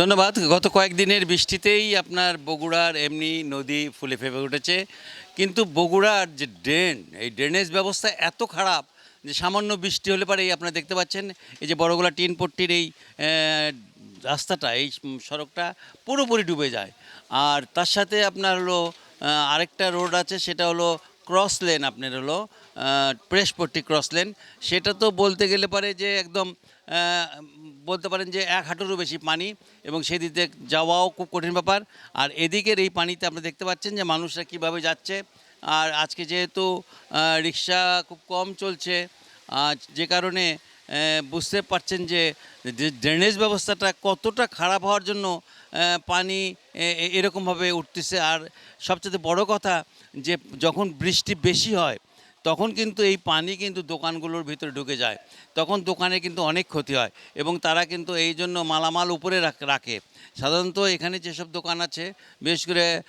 ধন্যবাদ। গত কয়েকদিনের বৃষ্টিতেই আপনার বগুড়ার এমনি নদী ফুলে ফেপে উঠেছে। কিন্তু বগুড়ার যে ড্রেন, এই ড্রেনেজ ব্যবস্থা এত খারাপ যে সামান্য বৃষ্টি হলে পারে আপনারা দেখতে পাচ্ছেন, এই যে বড়গোলা টিন পট্টির এই রাস্তাটা, এই সড়কটা পুরোপুরি ডুবে যায়। আর তার সাথে আপনার হলো আরেকটা রোড আছে, সেটা হলো ক্রস লেন আপনার হলো প্রেসপট্টি ক্রস লেন সেটা তো বলতে গেলে পারে যে একদম বলতে পারেন যে এক হাঁটুরও বেশি পানি এবং সেদিকে যাওয়াও খুব কঠিন ব্যাপার। আর এদিকের এই পানিতে আপনি দেখতে পাচ্ছেন যে মানুষরা কীভাবে যাচ্ছে। আর আজকে যেহেতু রিক্সা খুব কম চলছে যে কারণে বুঝতে পারছেন যে ড্রেনেজ ব্যবস্থাটা কতটা খারাপ হওয়ার জন্য পানি এরকমভাবে উঠতেছে। আর সবচেয়ে বড় কথা যে যখন বৃষ্টি বেশি হয় তখন কিন্তু এই পানি কিন্তু দোকানগুলোর ভিতরে ঢুকে যায়। তখন দোকানে কিন্তু অনেক ক্ষতি হয় এবং তারা কিন্তু এই জন্য মালামাল উপরে রাখ- সাধারণত এখানে যেসব দোকান আছে, বিশেষ করে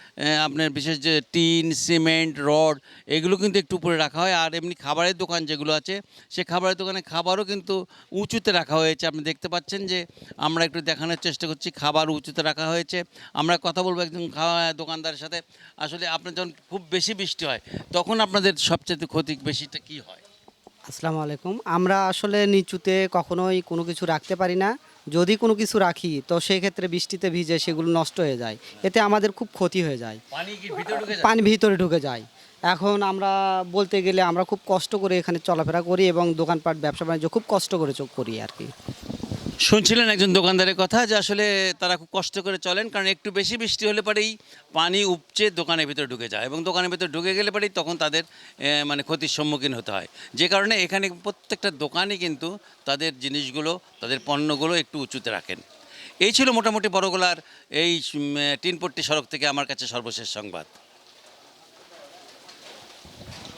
আপনার বিশেষ যে টিন, সিমেন্ট, রড, এগুলো কিন্তু একটু উপরে রাখা হয়। আর এমনি খাবারের দোকান যেগুলো আছে, সে খাবারের দোকানে খাবারও কিন্তু উঁচুতে রাখা হয়েছে। আপনি দেখতে পাচ্ছেন যে আমরা একটু দেখানোর চেষ্টা করছি, খাবার উঁচুতে রাখা হয়েছে। আমরা কথা বলব একজন খাওয়া দোকানদারের সাথে। আসলে আপনার যখন খুব বেশি বৃষ্টি হয়, তখন আপনাদের সবচেয়ে ক্ষতি বেশিটা কি হয়? আসসালামু আলাইকুম। আমরা আসলে নিচুতে কখনোই কোনো কিছু রাখতে পারি না। যদি কোনো কিছু রাখি তো সেই ক্ষেত্রে বৃষ্টিতে ভিজে সেগুলো নষ্ট হয়ে যায়। এতে আমাদের খুব ক্ষতি হয়ে যায়। পানি ভিতরে ঢুকে যায়? এখন আমরা বলতে গেলে আমরা খুব কষ্ট করে এখানে চলাফেরা করি এবং দোকানপাট ব্যবসা বাণিজ্য খুব কষ্ট করে চোখ করি আর কি। শুনছিলেন একজন দোকানদারের কথা যে আসলে তারা খুব কষ্ট করে চলেন, কারণ একটু বেশি বৃষ্টি হলে পরেই পানি উপচে দোকানের ভিতরে ঢুকে যায় এবং দোকানের ভিতরে ঢুকে গেলে পরেই তখন তাদের মানে ক্ষতির সম্মুখীন হতে হয়। যে কারণে এখানে প্রত্যেকটা দোকানই কিন্তু তাদের জিনিসগুলো, তাদের পণ্যগুলো একটু উঁচুতে রাখেন। এই ছিল মোটামুটি বড়গোলার এই টিনপট্টি সড়ক থেকে আমার কাছে সর্বশেষ সংবাদ।